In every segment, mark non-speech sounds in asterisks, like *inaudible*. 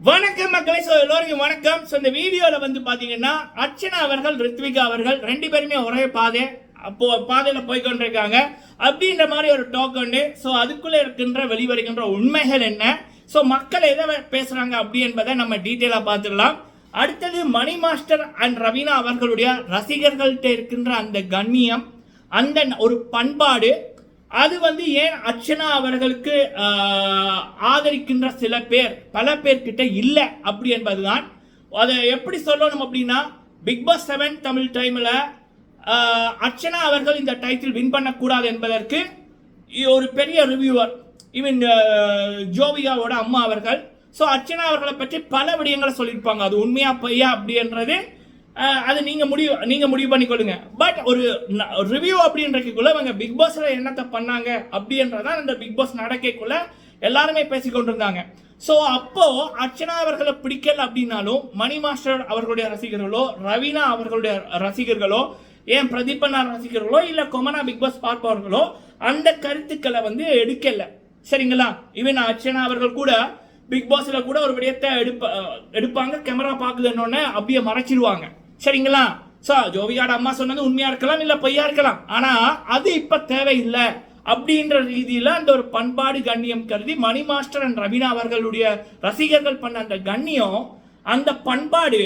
வணக்கம் மக்களை ஸோ எல்லோருக்கும் வணக்கம். ஸோ இந்த வீடியோவில் வந்து பார்த்தீங்கன்னா அர்ச்சனா அவர்கள் ரித்விகா அவர்கள் ரெண்டு பேருமே ஒரே பாதை அப்போ பாதையில் போய்கொண்டிருக்காங்க அப்படின்ற மாதிரி ஒரு டாக் உண்டு. ஸோ அதுக்குள்ளே இருக்கின்ற வெளிவருகின்ற உண்மைகள் என்ன? ஸோ மக்கள் எதை பேசுகிறாங்க அப்படி என்பதை நம்ம டீட்டெயிலாக பார்த்துடலாம் அடுத்தது மணி மாஸ்டர் அண்ட் ரவீனா அவர்களுடைய ரசிகர்கள்ட்ட இருக்கின்ற அந்த கண்ணியம் அந்த ஒரு பண்பாடு அது வந்து ஏன் அர்ச்சனா அவர்களுக்கு ஆதரிக்கின்ற சில பேர் பல பேர்கிட்ட இல்லை அப்படி என்பதுதான். அதை எப்படி சொல்லணும் அப்படின்னா பிக் பாஸ் செவன் தமிழ் டைமில் அர்ச்சனா அவர்கள் இந்த டைட்டில் வின் பண்ணக்கூடாது என்பதற்கு ஒரு பெரிய ரிவ்யூவர் ஈவன் ஜோவிகாவோட அம்மா அவர்கள். ஸோ அர்ச்சனா அவர்களை பற்றி பல விடயங்களை சொல்லியிருப்பாங்க. அது உண்மையா பையா அப்படின்றது அது நீங்கள் முடிவு நீங்கள் முடிவு பண்ணிக்கொள்ளுங்க. பட் ஒரு ரிவ்யூ அப்படின்றக்குள்ள அவங்க பிக் பாஸில் என்னத்தை பண்ணாங்க அப்படின்றதான் இந்த பிக் பாஸ் நடக்கக்குள்ள எல்லாருமே பேசிக்கொண்டிருந்தாங்க ஸோ அப்போ அர்ச்சனா அவர்களை பிடிக்கல அப்படின்னாலும் மணி மாஸ்டர் அவர்களுடைய ரசிகர்களோ ரவீனா அவர்களுடைய ரசிகர்களோ ஏன் பிரதீபனா ரசிகர்களோ இல்லை கொமனா பிக் பாஸ் பார்ப்பவர்களோ அந்த கருத்துக்களை வந்து எடுக்கல. சரிங்களா? ஈவன் அர்ச்சனா அவர்கள் கூட பிக் பாஸில் கூட ஒரு விடயத்தை எடுப்ப எடுப்பாங்க கேமரா பார்க்குதுன்னொன்னே அப்படியே மறைச்சிருவாங்க. சரிங்களா? ஸோ ஜோவிகாட அம்மா சொன்னது உண்மையாக இருக்கலாம் இல்லை பொய்யா இருக்கலாம். ஆனால் அது இப்போ தேவையில்லை அப்படின்ற ரீதியில் அந்த ஒரு பண்பாடு கண்ணியம் கருதி மணி மாஸ்டர் அண்ட் ரவீனா அவர்களுடைய ரசிகர்கள் பண்ண அந்த கண்ணியம் அந்த பண்பாடு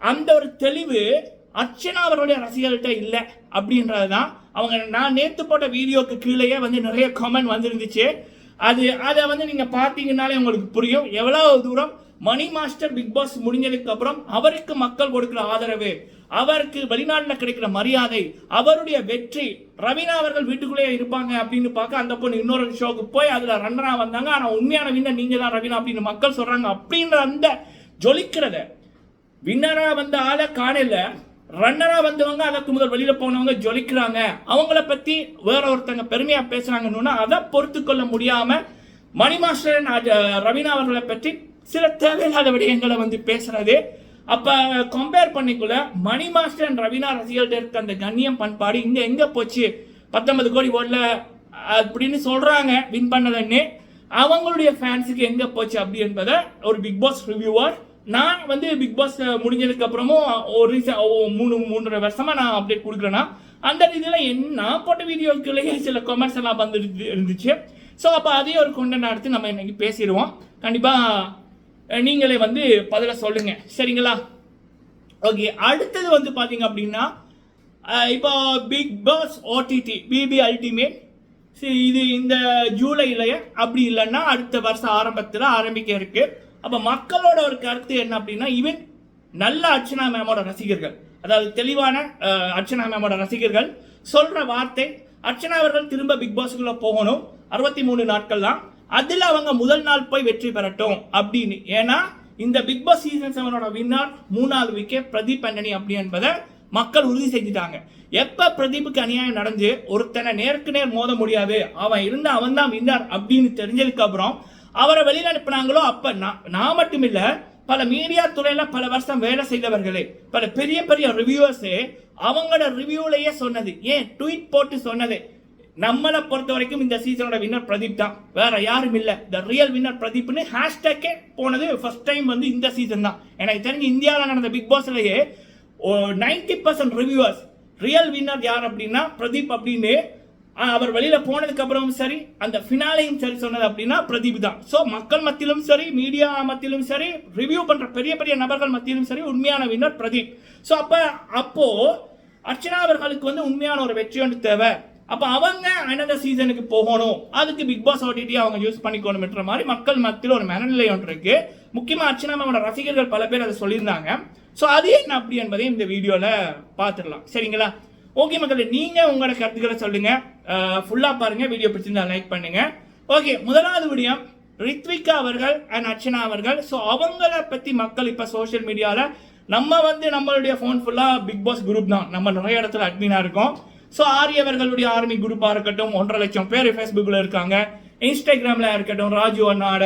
அந்த ஒரு தெளிவு அர்ச்சனா அவர்களுடைய ரசிகர்கள்ட்ட இல்லை அப்படின்றது தான் அவங்க நான் நேற்று போட்ட வீடியோக்கு கீழேயே வந்து நிறைய கமெண்ட் வந்துருந்துச்சு. அது அதை வந்து நீங்கள் பார்த்தீங்கன்னாலே உங்களுக்கு புரியும். எவ்வளோ தூரம் மணி மாஸ்டர் பிக் பாஸ் முடிஞ்சதுக்கு அப்புறம் அவருக்கு மக்கள் கொடுக்கிற ஆதரவு அவருக்கு வெளிநாட்டில் கிடைக்கிற மரியாதை அவருடைய வெற்றி. ரவீனா அவர்கள் வீட்டுக்குள்ளேயே இருப்பாங்க அப்படின்னு பார்க்க அந்த பொண்ணு இன்னொரு ஷோக்கு போய் அதில் ரன்னராக வந்தாங்க. ஆனால் உண்மையான வின்னர் நீங்கள் தான் ரவீனா அப்படின்னு மக்கள் சொல்கிறாங்க அப்படின்ற அந்த ஜொலிக்கிறத. வின்னராக வந்த ஆளை காணல. ரன்னராக வந்தவங்க அதற்கு முதல் வெளியில் போனவங்க ஜொலிக்கிறாங்க. அவங்கள பற்றி வேற ஒருத்தங்க பெருமையாக பேசுகிறாங்கன்னு அதை பொறுத்து கொள்ள முடியாமல் மணிமாஸ்டர் ரவீனா அவர்களை பற்றி சில தேவையில்லாத விடயங்களை வந்து பேசுறது. அப்போ கம்பேர் பண்ணிக்குள்ள மணி மாஸ்டர் அண்ட் ரவீனா ரசிகர்கிட்ட இருக்க அந்த கண்ணியம் பண்பாடு இங்கே எங்கே போச்சு? பத்தொன்பது கோடி ஓடல அப்படின்னு சொல்கிறாங்க வின் பண்ணதுன்னு அவங்களுடைய ஃபேன்ஸுக்கு எங்கே போச்சு அப்படி என்பதை ஒரு பிக் பாஸ் ரிவ்யூவர் நான் வந்து பிக் பாஸ் முடிஞ்சதுக்கு அப்புறமும் ஒரு ரீசன் மூணு மூன்றரை வருஷமா நான் அப்டேட் கொடுக்குறேன்னா அந்த ரீதியில் என் நான் போட்ட வீடியோக்குள்ளேயே சில கமெண்ட்ஸ் எல்லாம் வந்து இருந்துச்சு. ஸோ அப்போ அதையும் ஒரு கொண்டனை நம்ம இன்னைக்கு பேசிடுவோம். கண்டிப்பாக நீங்களே வந்து பதில சொல்லுங்க. சரிங்களா? ஓகே அடுத்தது வந்து பார்த்தீங்க அப்படின்னா இப்போ Bigg Boss OTT BB ultimate சரி இது இந்த ஜூலையிலேயே அப்படி இல்லைன்னா அடுத்த வருஷம் ஆரம்பத்தில் ஆரம்பிக்க இருக்கு. அப்போ மக்களோட ஒரு கருத்து என்ன அப்படின்னா ஈவன் நல்ல அர்ச்சனா மேமோட ரசிகர்கள் அதாவது தெளிவான அர்ச்சனா மேமோட ரசிகர்கள் சொல்ற வார்த்தை அர்ச்சனா அவர்கள் திரும்ப பிக் பாஸ்க்குள்ள போகணும். அறுபத்தி மூணு நாட்கள் தான் அதில் அவங்க முதல் நாள் போய் வெற்றி பெறட்டும் அப்படின்னு. ஏன்னா இந்த பிக் பாஸ் சீசன் செவனோட வின்னர் மூணாவது விக்கெட் பிரதீப் ஆண்டனி அப்படி என்பதை மக்கள் உறுதி செஞ்சுட்டாங்க. எப்ப பிரதீப்புக்கு அநியாயம் நடந்து ஒருத்தனை நேருக்கு நேர் மோத முடியாது. அவன் இருந்த அவன் தான் வின்னர் அப்படின்னு தெரிஞ்சதுக்கு அப்புறம் அவரை வெளியில் அனுப்புனாங்களோ அப்ப நான் நான் மட்டும் இல்ல பல மீடியா துறையில பல வருஷம் வேலை செய்தவர்களே பல பெரிய பெரிய ரிவ்யூவர்ஸே அவங்களோட ரிவ்யூலையே சொன்னது. ஏன்? ட்வீட் போட்டு சொன்னது. நம்மளை பொறுத்த வரைக்கும் இந்த சீசனோட வின்னர் பிரதீப் தான். வேற யாரும் இல்லை. த ரியல் வின்னர் பிரதீப்னு ஹேஷ்டேக்கே போனது ஃபர்ஸ்ட் டைம் வந்து இந்த சீசன் தான். எனக்கு தெரிஞ்சு இந்தியாவில் நடந்த Bigg பாஸ்லயே ninety percent reviewers real winner யார் அப்படின்னா பிரதீப் அப்படின்னு அவர் வெளியில் போனதுக்கு அப்புறமும் சரி அந்த ஃபினாலையும் சரி சொன்னது அப்படின்னா பிரதீப் தான். ஸோ மக்கள் மத்தியிலும் சரி மீடியா மத்தியிலும் சரி ரிவ்யூ பண்ணுற பெரிய பெரிய நபர்கள் மத்தியிலும் சரி உண்மையான வின்னர் பிரதீப். ஸோ அப்போ அப்போது அர்ச்சனா அவர்களுக்கு வந்து உண்மையான ஒரு வெற்றி ஒன்று தேவை. அப்போ அவங்க அனதர் சீசனுக்கு போகணும். அதுக்கு பிக் பாஸ் ஓடிடி அவங்க யூஸ் பண்ணிக்கணும்ன்ற மாதிரி மக்கள் மத்தியில் ஒரு மனநிலை ஒன்று இருக்கு. முக்கியமாக அர்ச்சனா மேமோட ரசிகர்கள் பல பேர் அதை சொல்லியிருந்தாங்க. ஸோ அது என்ன அப்படி என்பதையும் இந்த வீடியோவில் பார்த்துடலாம். சரிங்களா? ஓகே மக்களே நீங்கள் உங்களோட கருத்துக்களை சொல்லுங்கள் ஃபுல்லாக பாருங்கள் வீடியோ பிடிச்சிருந்தா லைக் பண்ணுங்கள் ஓகே முதலாவது விடியம் ரித்விகா அவர்கள் அண்ட் அர்ச்சனா அவர்கள். ஸோ அவங்கள பற்றி மக்கள் இப்போ சோஷியல் மீடியாவில் நம்ம வந்து நம்மளுடைய ஃபோன் ஃபுல்லாக பிக் பாஸ் குரூப் தான். நம்ம நிறைய இடத்துல அட்மினாக இருக்கோம். ஸோ ஆரியவர்களுடைய ஆர்மி குரூப்பாக இருக்கட்டும் ஒன்றரை லட்சம் பேர் ஃபேஸ்புக்கில் இருக்காங்க. இன்ஸ்டாகிராமில் இருக்கட்டும் ராஜு அண்ணாட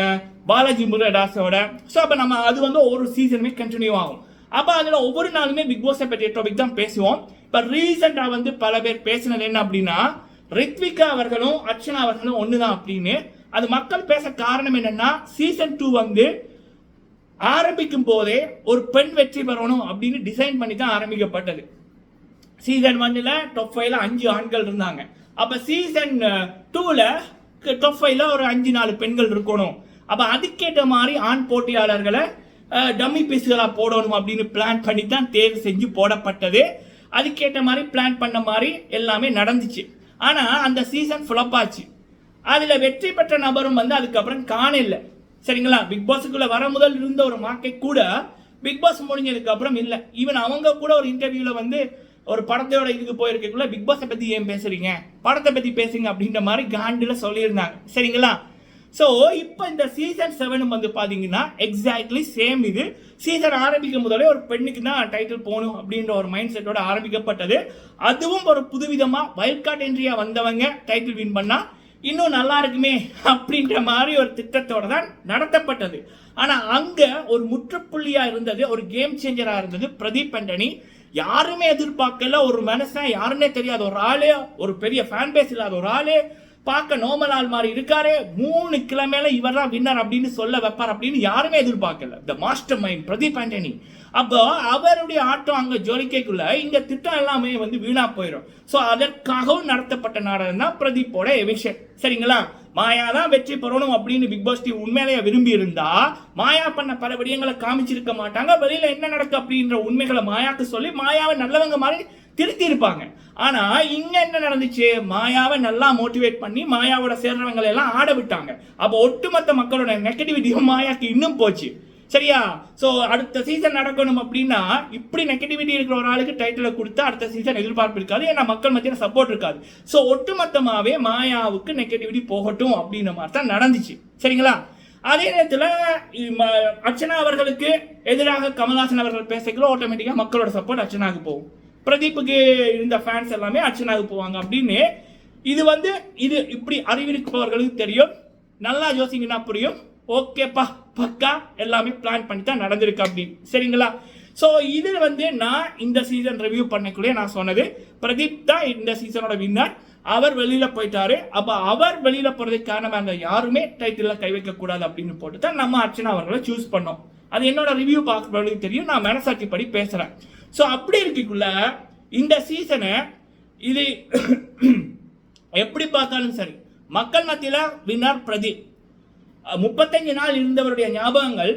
பாலாஜி முருகதாஸோட ஸோ அப்போ நம்ம அது வந்து ஒவ்வொரு சீசனுமே கண்டினியூ ஆகும். அப்போ அதில் ஒவ்வொரு நாளுமே பிக் பாஸை பற்றிய டாபிக் தான் பேசுவோம். இப்போ ரீசெண்டாக வந்து பல பேர் பேசினது என்ன அப்படின்னா ரித்விகா அவர்களும் அர்ச்சனா அவர்களும் ஒன்று தான் அப்படின்னு. அது மக்கள் பேச காரணம் என்னன்னா சீசன் டூ வந்து ஆரம்பிக்கும் போதே ஒரு பெண் வெற்றி பெறணும் அப்படின்னு டிசைன் பண்ணி தான் ஆரம்பிக்கப்பட்டது. சீசன் ஒன்னில் டாப் ஃபைவ்ல அஞ்சு ஆண்கள் இருந்தாங்க. அப்போ சீசன் டூவில் டாப் ஃபைவ்ல ஒரு அஞ்சு நாலு பெண்கள் இருக்கணும். அப்போ அதுக்கேற்ற மாதிரி ஆண் போட்டியாளர்களை டம்மி பீஸ்களாக போடணும் அப்படின்னு பிளான் பண்ணி தான் தேர்வு செஞ்சு போடப்பட்டது. அதுக்கேற்ற மாதிரி பிளான் பண்ண மாதிரி எல்லாமே நடந்துச்சு. ஆனால் அந்த சீசன் ஃபுலப் ஆச்சு. அதில் வெற்றி பெற்ற நபரும் வந்து அதுக்கப்புறம் காணல சரிங்களா? பிக் பாஸுக்குள்ளே வர முதல் இருந்த ஒரு மார்க்கெட் கூட பிக் பாஸ் முடிஞ்சதுக்கு அப்புறம் இல்லை. ஈவன் அவங்க கூட ஒரு இன்டர்வியூவில் வந்து ஒரு படத்தோட இதுக்கு போயிருக்கக்குள்ள பிக் பாஸை பற்றி ஏன் பேசுறீங்க? படத்தை பற்றி பேசுங்க அப்படின்ற மாதிரி காண்டில் சொல்லியிருந்தாங்க. சரிங்களா? ஸோ இப்போ இந்த சீசன் செவனும் வந்து பார்த்தீங்கன்னா எக்ஸாக்ட்லி சேம் இது. சீசன் ஆரம்பிக்கும் முதலே ஒரு பெண்ணுக்கு தான் டைட்டில் போகணும் அப்படின்ற ஒரு மைண்ட் செட்டோட ஆரம்பிக்கப்பட்டது. அதுவும் ஒரு புதுவிதமாக வைல்ட் கார்ட் என்ட்ரியாக வந்தவங்க டைட்டில் வின் பண்ணால் இன்னும் நல்லா இருக்குமே அப்படின்ற மாதிரி ஒரு திட்டத்தோட தான் நடத்தப்பட்டது. ஆனால் அங்கே ஒரு முற்றுப்புள்ளியாக இருந்தது ஒரு கேம் சேஞ்சராக இருந்தது பிரதீப் அண்டனி. யாருமே எதிர்பார்க்கல. ஒரு மனுஷன் யாருன்னே தெரியாத ஒரு ஆளே ஒரு பெரிய ஃபேன் பேஸ் இல்லாத ஒரு ஆளே பார்க்க நோமல் ஆள் மாதிரி இருக்காரு. மூணு கிழமையில இவர் தான் வின்னர் அப்படின்னு சொல்ல வைப்பார் அப்படின்னு யாருமே எதிர்பார்க்கல. The mastermind Pradeep Antony. அப்போ அவருடைய ஆட்டம் அங்க ஜோலிக்கைக்குள்ள இங்க திட்டம் எல்லாமே வந்து வீணா போயிடும் ஸோ அதற்காகவும் நடத்தப்பட்ட நாடகம் தான் பிரதீப்போட எவிஷன் சரிங்களா? மாயா தான் வெற்றி பெறணும் அப்படின்னு பிக் பாஸ் டிவி உண்மையிலேயே விரும்பி இருந்தா மாயா பண்ண பல விடயங்களை காமிச்சிருக்க மாட்டாங்க. வெளியில என்ன நடக்கு அப்படின்ற உண்மைகளை மாயாக்கு சொல்லி மாயாவை நல்லவங்க மாதிரி திருத்தி இருப்பாங்க ஆனா இங்க என்ன நடந்துச்சு? மாயாவை நல்லா மோட்டிவேட் பண்ணி மாயாவோட சேர்றவங்களை எல்லாம் ஆட விட்டாங்க. அப்போ ஒட்டுமொத்த மக்களோட நெகட்டிவிட்டியும் மாயாக்கு இன்னும் போச்சு. சரியா? ஸோ அடுத்த சீசன் நடக்கணும் அப்படின்னா இப்படி நெகட்டிவிட்டி இருக்கிற ஒரு ஆளுக்கு டைட்டிலை கொடுத்தா அடுத்த சீசன் எதிர்பார்ப்பு இருக்காது. ஏன்னா மக்கள் மத்தியில் சப்போர்ட் இருக்காது. ஸோ ஒட்டுமொத்தமாகவே மாயாவுக்கு நெகட்டிவிட்டி போகட்டும் அப்படின்ற மாதிரி தான் நடந்துச்சு. சரிங்களா? அதே நேரத்தில் அர்ச்சனா அவர்களுக்கு எதிராக கமல்ஹாசன் அவர்கள் பேசக்குள்ள ஆட்டோமேட்டிக்காக மக்களோட சப்போர்ட் அர்ச்சனாவுக்கு போகும். பிரதீப்புக்கு இருந்த ஃபேன்ஸ் எல்லாமே அர்ச்சனாவுக்கு போவாங்க அப்படின்னு. இது வந்து இது இப்படி அறிவிருப்பவர்களுக்கு தெரியும். நல்லா யோசிங்கன்னா புரியும். ஓகேப்பா பக்கா எல்லாமே பிளான் பண்ணி தான் நடந்திருக்கு அப்படின்னு சரிங்களா? ஸோ இது வந்து நான் இந்த சீசன் ரிவ்யூ பண்ணக்குள்ளே நான் சொன்னது பிரதீப் தான் இந்த சீசனோட வின்னர் அவர் வெளியில் போயிட்டாரு. அப்போ அவர் வெளியில் போகிறதுக்கான காரணமா யாருமே டைட்டில் கை வைக்கக்கூடாது அப்படின்னு போட்டு தான் நம்ம அர்ச்சனா அவர்களை சூஸ் பண்ணோம். அது என்னோட ரிவ்யூ பார்க்கறவங்களுக்கு தெரியும். நான் மனசாட்சி படி பேசுகிறேன் ஸோ அப்படி இருக்கக்குள்ள இந்த சீசனை இது *coughs* எப்படி பார்த்தாலும் சரி மக்கள் மத்தியில் வின்னர் பிரதீப். முப்பத்தஞ்சு நாள் இருந்தவருடைய ஞாபகங்கள்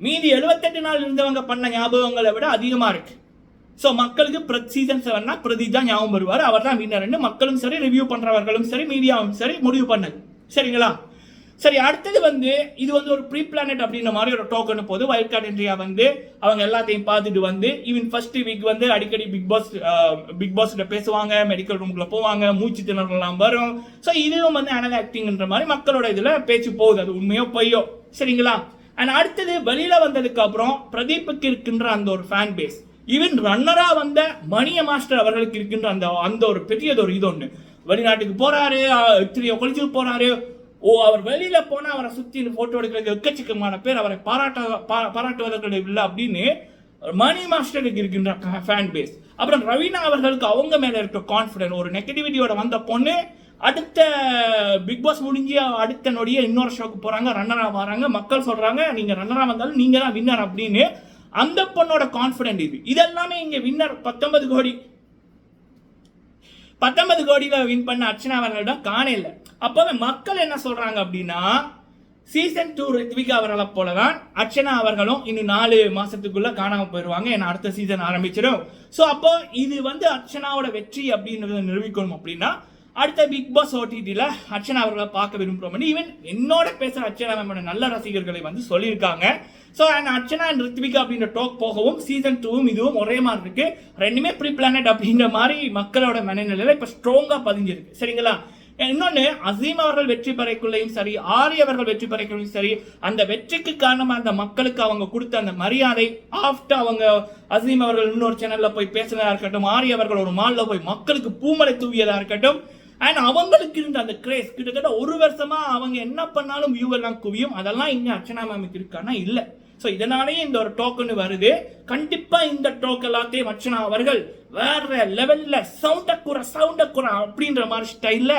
மீதி எழுபத்தெட்டு நாள் இருந்தவங்க பண்ண ஞாபகங்களை விட அதிகமாக இருக்கு. ஸோ மக்களுக்கு பிரத் சீசன் செவன்னா பிரதீப் தான் ஞாபகம் வருவார். அவர் தான் வின்னர்னு மக்களும் சரி ரிவ்யூ பண்ணுறவர்களும் சரி மீடியாவும் சரி முடிவு பண்ணது சரிங்களா? சரி அடுத்தது வந்து இது வந்து ஒரு ப்ரீ பிளானட் அப்படின்ற மாதிரி ஒரு டோக்கன் போது வைல்ட் கார்டு இந்தியா வந்து அவங்க எல்லாத்தையும் பார்த்துட்டு வந்து ஈவன் ஃபர்ஸ்ட் வீக் வந்து அடிக்கடி பிக் பாஸ் பிக் பாஸ்கிட்ட பேசுவாங்க மெடிக்கல் ரூம்குள்ள போவாங்க மூச்சு திணறலாம் வரும். ஸோ இதுவும் வந்து அனல் ஆக்டிங்ன்ற மாதிரி மக்களோட இதில் பேச்சு போகுது. அது உண்மையோ பொய்யோ? சரிங்களா? அண்ட் அடுத்தது வெளியில வந்ததுக்கு அப்புறம் பிரதீப்புக்கு இருக்கின்ற அந்த ஒரு ஃபேன் பேஸ் ஈவன் ரன்னரா வந்த மணிய மாஸ்டர் அவர்களுக்கு இருக்கின்ற அந்த அந்த ஒரு பெரியது ஒரு இது ஒன்று வெளிநாட்டுக்கு போறாரு இத்திரியோ கொலிச்சு போறாரு. ஓ அவர் வெளியில போனா அவரை சுத்தி போட்டோ எடுக்கிறது எக்கச்சக்கமான பேர் அவரை பாராட்ட பா- பாராட்டுவதற்கு இல்லை அப்படின்னு மணி மாஸ்டருக்கு இருக்கின்ற ஃபேன் பேஸ் அப்புறம் ரவீனா அவர்களுக்கு அவங்க மேல இருக்க கான்ஃபிடன்ட் ஒரு நெகட்டிவிட்டியோட வந்த பொண்ணு அடுத்த பிக் பாஸ் முடிஞ்சு அடுத்த நொடியே இன்னொரு ஷோக்கு போறாங்க ரன்னராக வராங்க. மக்கள் சொல்றாங்க நீங்க ரன்னராக வந்தாலும் நீங்க தான் வின்னர் அப்படின்னு அந்த பொண்ணோட கான்ஃபிடென்ட் இது. இதெல்லாமே இங்க வின்னர் பத்தொன்பது கோடி. பத்தொன்பது கோடியில் வின் பண்ண அர்ச்சனா அவர்களிடம் காணல அப்போவே மக்கள் என்ன சொல்கிறாங்க அப்படின்னா சீசன் டூ ரித்விகா அவர்களை போல தான் அர்ச்சனா அவர்களும் இன்னும் நாலு மாதத்துக்குள்ளே காணாமல் போயிடுவாங்க ஏன்னா அடுத்த சீசன் ஆரம்பிச்சிடும். ஸோ அப்போ இது வந்து அர்ச்சனாவோட வெற்றி அப்படின்றத நிரூபிக்கணும் அப்படின்னா அடுத்த பிக் பாஸ் ஓடிடியில் அர்ச்சனா அவர்களை பார்க்க விரும்புகிறோம் ஈவன் என்னோட பேசுகிற அர்ச்சனா மேமோட நல்ல ரசிகர்களை வந்து சொல்லியிருக்காங்க. So and Archana and Rithvika அப்படின்ற டோக் போகவும் சீசன் டூவும் இதுவும் ஒரே மாதிரி இருக்கு. ரெண்டுமே ப்ரீ பிளானட் அப்படின்ற மாதிரி மக்களோட மனநிலையில் இப்போ ஸ்ட்ராங்காக பதிஞ்சிருக்கு. சரிங்களா? இன்னொன்று அசீம் அவர்கள் வெற்றி பெறைக்குள்ளேயும் சரி ஆரி அவர்கள் வெற்றி பெறைக்குள்ளையும் சரி அந்த வெற்றிக்கு காரணமா அந்த மக்களுக்கு அவங்க கொடுத்த அந்த மரியாதை ஆஃப்டர் அவங்க அசீம் அவர்கள் இன்னொரு சேனல்ல போய் பேசுனதா இருக்கட்டும் ஆரி அவர்கள் ஒரு மால்ல போய் மக்களுக்கு பூமலை தூவியதா இருக்கட்டும் அண்ட் அவங்களுக்கு இருந்த அந்த கிரேஸ் கிட்டத்தட்ட ஒரு வருஷமா அவங்க என்ன பண்ணாலும் வியூ எல்லாம் குவியும் அதெல்லாம் இங்க அர்ச்சனா மேமுக்கு இருக்கானா? இல்லை. ஸோ இதனாலேயே இந்த ஒரு டோக்கன் வருது. கண்டிப்பாக இந்த டோக் எல்லாத்தையும் வச்சுனா அவர்கள் வேற லெவலில் சவுண்ட குறை சவுண்ட குறை அப்படின்ற மாதிரி ஸ்டைலில்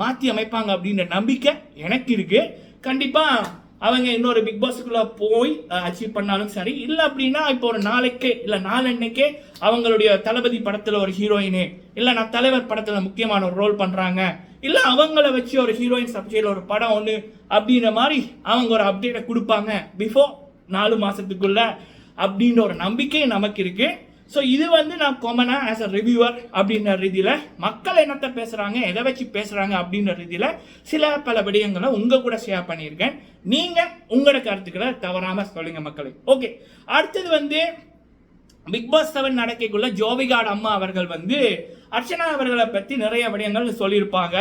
மாற்றி அமைப்பாங்க அப்படின்ற நம்பிக்கை எனக்கு இருக்கு. கண்டிப்பாக அவங்க இன்னொரு பிக் பாஸ்க்குள்ள போய் அச்சீவ் பண்ணாலும் சரி. இல்லை அப்படின்னா இப்போ ஒரு நாளைக்கே இல்லை நாளன்னைக்கே அவங்களுடைய தளபதி படத்தில் ஒரு ஹீரோயின் இல்லை நான் தலைவர் படத்தில் முக்கியமான ஒரு ரோல் பண்ணுறாங்க இல்லை அவங்கள வச்சு ஒரு ஹீரோயின் சப்ஜெக்டில் ஒரு படம் ஒன்று அப்படின்ற மாதிரி அவங்க ஒரு அப்டேட்டை கொடுப்பாங்க. பிஃபோர் நாலு மாதத்துக்குள்ள அப்படின்ற ஒரு நம்பிக்கை நமக்கு இருக்குது ஸோ இது வந்து நான் காமனாக ஆஸ் அ ரிவ்யூவர் அப்படின்ற ரீதியில் மக்கள் என்னத்தை பேசுகிறாங்க எதை வச்சு பேசுகிறாங்க அப்படின்ற ரீதியில் சில பல விடயங்களை உங்கள் கூட ஷேர் பண்ணியிருக்கேன். நீங்கள் உங்களோட கருத்துக்களை தவறாமல் சொல்லுங்கள் மக்களை. ஓகே அடுத்தது வந்து பிக் பாஸ் செவன் நடக்கைக்குள்ள ஜோவிகாட் அம்மா அவர்கள் வந்து அர்ச்சனா அவர்களை பற்றி நிறைய விடயங்கள் சொல்லியிருப்பாங்க.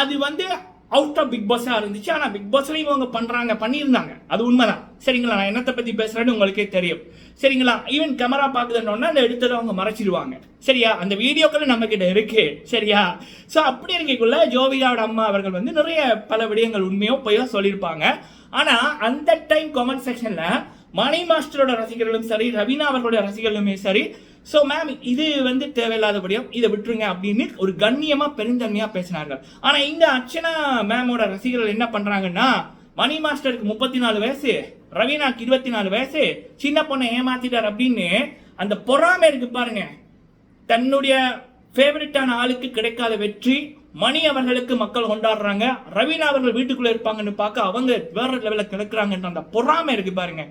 அது வந்து அவுட் ஆஃப் பிக் பாஸாக இருந்துச்சு. ஆனால் பிக் பாஸ்லையும் அவங்க பண்ணுறாங்க பண்ணியிருந்தாங்க. அது உண்மைதான். சரிங்களா? நான் என்னத்தை பற்றி பேசுகிறேன்னு உங்களுக்கே தெரியும். சரிங்களா? ஈவன் கேமரா பார்க்குதுன்னொன்னா அந்த இடத்துல அவங்க மறைச்சிடுவாங்க சரியா? அந்த வீடியோக்கள் நம்ம கிட்ட இருக்கு. சரியா? ஸோ அப்படி இருக்கக்குள்ள ஜோவிகாவோட அம்மா அவர்கள் வந்து நிறைய பல விடயங்கள் உண்மையோ பொய்யோ சொல்லியிருப்பாங்க. ஆனால் அந்த டைம் கமெண்ட் செக்ஷனில் மணி மாஸ்டரோட ரசிகர்களும் சரி ரவீனா அவர்களுடைய ரசிகர்களுமே சரி ஸோ மேம் இது வந்து தேவையில்லாதபடியும் இதை விட்டுருங்க அப்படின்னு ஒரு கண்ணியமாக பெருந்தன்மையாக பேசினார்கள். ஆனால் இந்த அர்ச்சனா மேமோட ரசிகர்கள் என்ன பண்ணுறாங்கன்னா மணி மாஸ்டருக்கு முப்பத்தி நாலு வயசு ரவீனாக்கு இருபத்தி நாலு வயசு சின்ன பொண்ணை ஏமாத்திட்டார் அப்படின்னு அந்த பொறாமை இருக்கு பாருங்க. தன்னுடைய ஃபேவரட்டான ஆளுக்கு கிடைக்காத வெற்றி மணி அவர்களுக்கு மக்கள் கொண்டாடுறாங்க. ரவீனா அவர்கள் வீட்டுக்குள்ள இருப்பாங்கன்னு பார்க்க அவங்க வேற லெவலில் கிடக்குறாங்கன்ற அந்த பொறாமை இருக்கு பாருங்க.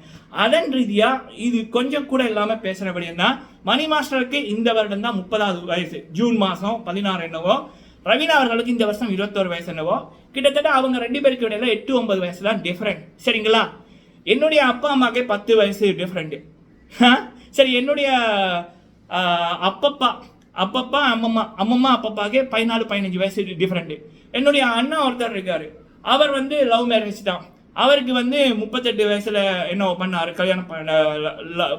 அதன் ரீதியா இது கொஞ்சம் கூட இல்லாம பேசுறபடியும் தான். மணி மாஸ்டருக்கு இந்த வருடம் தான் முப்பதாவது வயசு. ஜூன் மாசம் பதினாறு என்னவோ. ரவீனா அவர்களுக்கு இந்த வருஷம் இருபத்தோரு வயசு என்னவோ. கிட்டத்தட்ட அவங்க ரெண்டு பேருக்கு இடையில எட்டு ஒன்பது வயசு தான் டிஃப்ரெண்ட் சரிங்களா? என்னுடைய அப்பா அம்மாக்கே பத்து வயசு டிஃப்ரெண்ட் சரி என்னுடைய அப்பப்பா அப்பப்பா அம்மம்மா அம்மம்மா அப்பப்பாக்கே பதினாலு பதினஞ்சு வயசு டிஃப்ரெண்ட் என்னுடைய அண்ணா ஒருத்தர் இருக்கார். அவர் வந்து லவ் மேரேஜ் தான். அவருக்கு வந்து முப்பத்தெட்டு வயசில் என்ன பண்ணார். கல்யாணம் பண்ண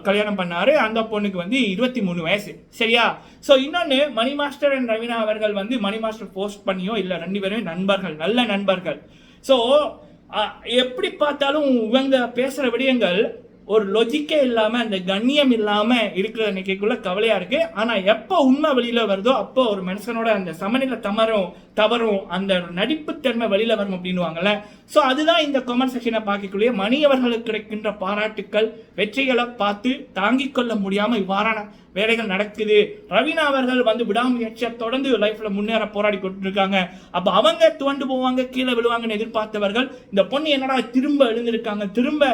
கல்யாணம் பண்ணாரு. அந்த பொண்ணுக்கு வந்து இருபத்தி மூணு வயசு. சரியா? ஸோ இன்னொன்று மணி மாஸ்டர் அண்ட் ரவீனா அவர்கள் வந்து மணி மாஸ்டர் போஸ்ட் பண்ணியோ இல்லை ரெண்டு பேருமே நண்பர்கள் நல்ல நண்பர்கள். ஸோ எப்படி பார்த்தாலும் இவங்க பேசுகிற விடயங்கள் ஒரு லொஜிக்கே இல்லாம அந்த கண்ணியம் இல்லாம இருக்கிற நினைக்கக்குள்ள கவலையா இருக்கு. ஆனா எப்போ உண்மை வெளியில வருதோ அப்போ ஒரு மனுஷனோட அந்த சமநிலை தமரும் தவறும் அந்த நடிப்புத்தன்மை வெளியில் வரும் அப்படின்னுவாங்கல்ல. ஸோ அதுதான் இந்த கமெண்ட் செக்ஷனை பார்க்கக்கூடிய மணி அவர்களுக்கு கிடைக்கின்ற பாராட்டுக்கள் வெற்றிகளை பார்த்து தாங்கிக் கொள்ள முடியாமல் இவ்வாறான வேலைகள் நடக்குது. ரவீனா அவர்கள் வந்து விடாமுயற்சியை தொடர்ந்து லைஃப்பில் முன்னேற போராடி கொண்டிருக்காங்க. அப்போ அவங்க துவண்டு போவாங்க கீழே விழுவாங்கன்னு எதிர்பார்த்தவர்கள் இந்த பொண்ணு என்னடா திரும்ப எழுந்திருக்காங்க திரும்ப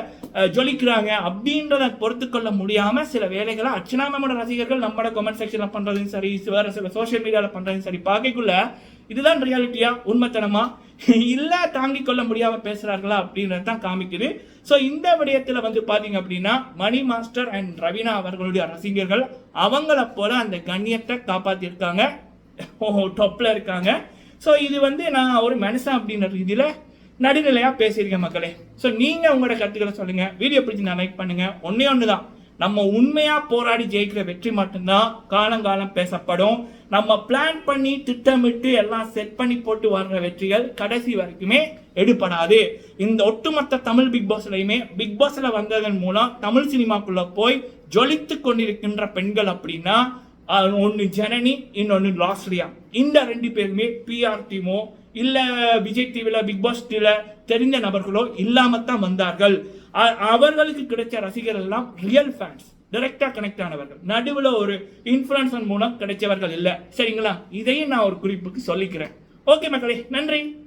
ஜொலிக்கிறாங்க அப்படின்றத பொறுத்து கொள்ள முடியாமல் சில வேலைகளை அர்ச்சனா மேமோட ரசிகர்கள் நம்மளோட கமெண்ட் செக்ஷனில் பண்ணுறதும் சரி வேறு சில சோஷியல் மீடியாவில் பண்ணுறதும் சரி பார்க்கக்குள்ள இதுதான் ரியாலிட்டியா உண்மைத்தனமா? *laughs* இல்லை தாங்கிக் கொள்ள முடியாம பேசுறார்களா? அப்படின்றது தான் காமிக்குது. ஸோ இந்த விடயத்தில் வந்து பார்த்தீங்க அப்படின்னா மணி மாஸ்டர் அண்ட் ரவீனா அவர்களுடைய ரசிகர்கள் அவங்கள போல அந்த கண்ணியத்தை காப்பாத்திருக்காங்க. *laughs* ஓஹோ டொப்பில் இருக்காங்க. ஸோ இது வந்து நான் ஒரு மனுஷன் அப்படின்ற ரீதியில் நடுநிலையாக பேசியிருக்கேன் மக்களே. ஸோ நீங்கள் உங்களோட கருத்துக்களை சொல்லுங்கள் வீடியோ பிடிச்சி நான் லைக் பண்ணுங்கள் ஒன்னே ஒன்று தான் நம்ம உண்மையா போராடி ஜெயிக்கிற வெற்றி மட்டும்தான் காலங்காலம் பேசப்படும். நம்ம பிளான் பண்ணி திட்டமிட்டு எல்லாம் செட் பண்ணி போட்டு வர்ற வெற்றிகள் கடைசி வரைக்குமே எடுபடாது. இந்த ஒட்டுமொத்த தமிழ் பிக் பாஸ்லயுமே பிக் பாஸ்ல வந்ததன் மூலம் தமிழ் சினிமாக்குள்ள போய் ஜொலித்து கொண்டிருக்கின்ற பெண்கள் அப்படின்னா ஒன்று ஜனனி இன்னொன்று லாஸ்ரியா. இந்த ரெண்டு பேருமே பிஆர் டீமோ இல்ல விஜய் டிவில பிக் பாஸ் டிவில தெரிந்த நபர்களோ இல்லாமத்தான் வந்தார்கள். அவர்களுக்கு கிடைச்ச ரசிகர்கள் எல்லாம் ரியல் ஃபேன்ஸ் டைரக்டா கனெக்ட் ஆனவர்கள். நடுவில் ஒரு இன்ஃபுளுசன் மூலம் கிடைச்சவர்கள் இல்லை. சரிங்களா? இதையும் நான் ஒரு குறிப்புக்கு சொல்லிக்கிறேன். ஓகே மக்களே நன்றி.